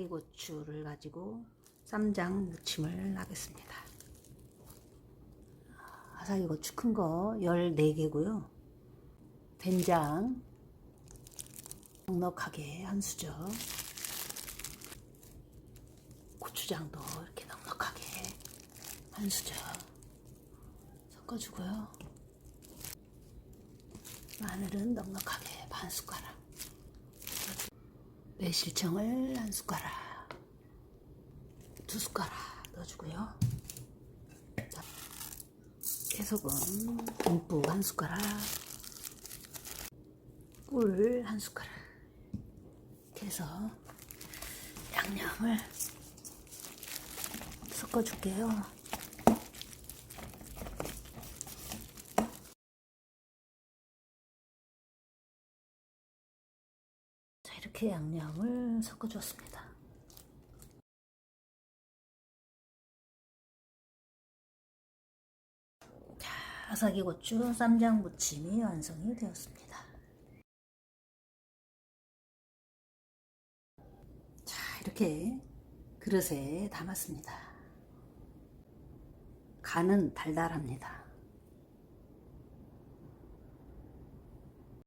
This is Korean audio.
아기고추를 가지고 쌈장 무침을 하겠습니다. 아사기고추 큰 거 14개고요. 된장 넉넉하게 한 수저 고추장도 이렇게 넉넉하게 한 수저 섞어주고요. 마늘은 넉넉하게 반 숟가락 매실청을 한 숟가락 두 숟가락 넣어주고요. 자, 깨소금 듬뿍 한 숟가락 꿀 한 숟가락 해서 양념을 섞어줄게요. 자, 이렇게 양념을 섞어줬습니다. 자, 아사기고추 쌈장 무침이 완성이 되었습니다. 자, 이렇게 그릇에 담았습니다. 간은 달달합니다.